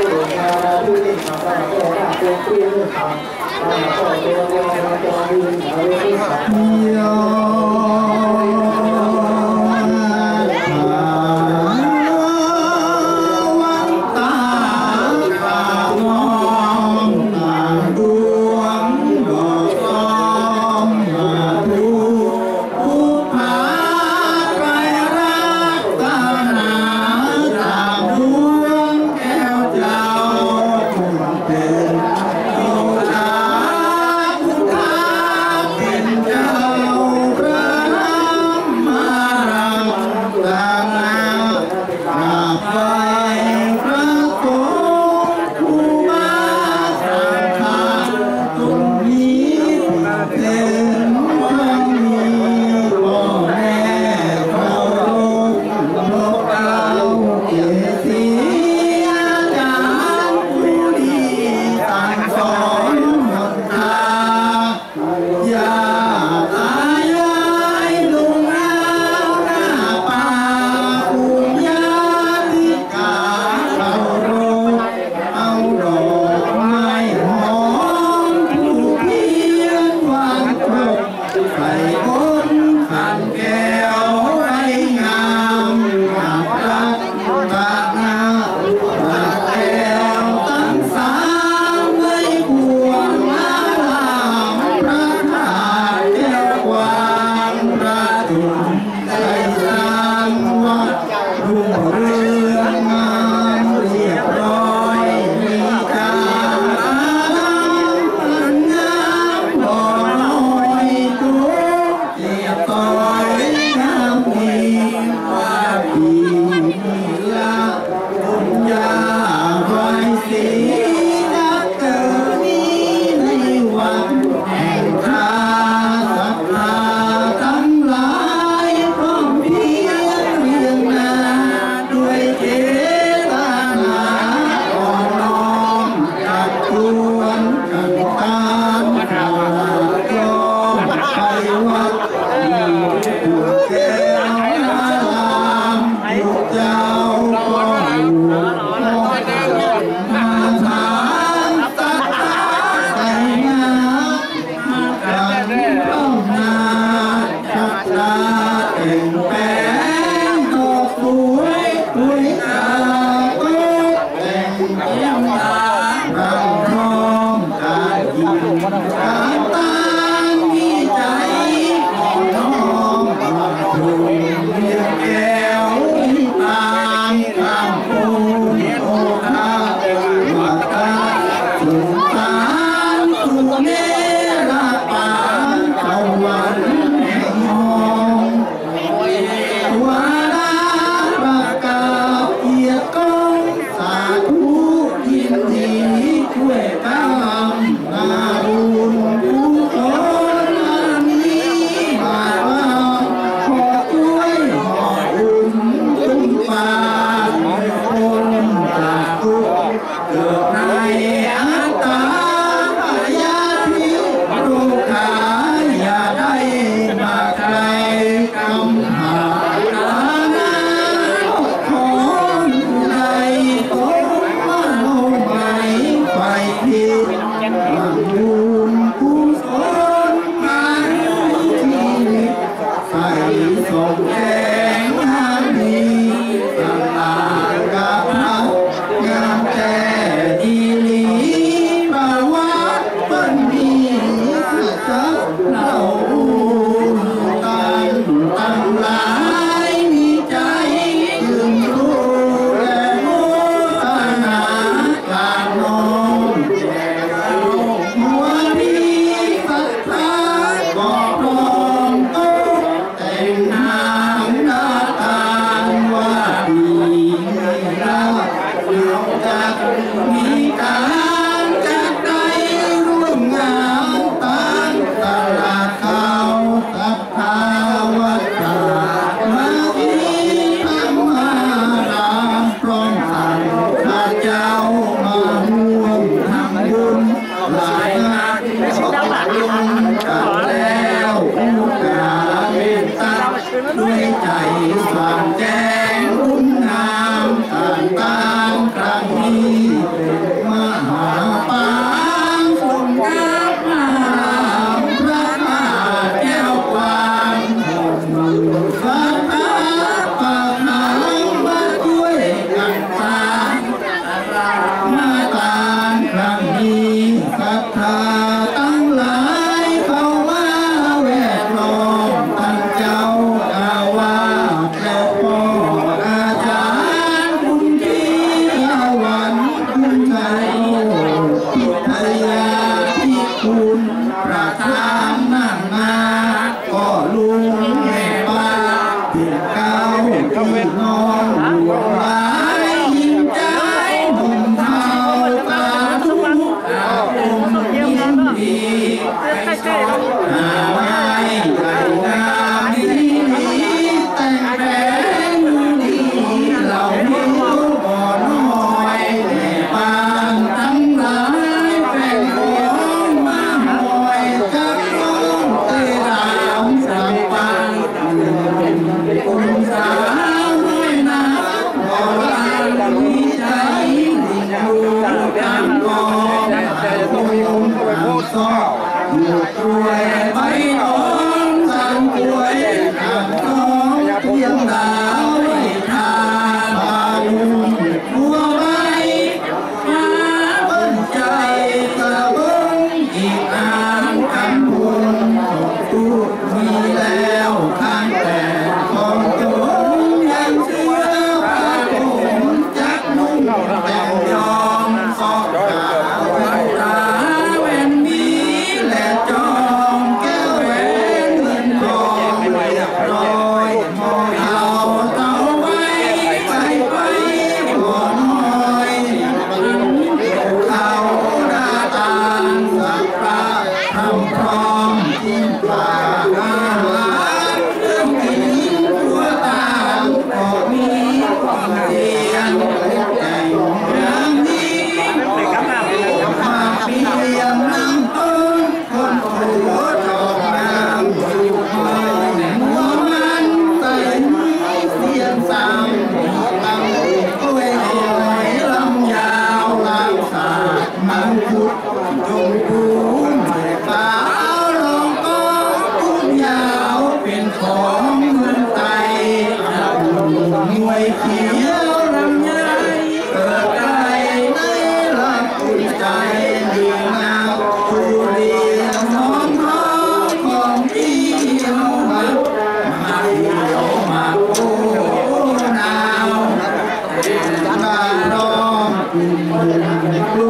เประทาน Impala. Impala. วยเขียวลำไยกิดใดไม่รับใจดีงามผู้ดีน้องท้องของพี่เอามามาเยมาโอ้นาวเป็นบ้นน้องคุ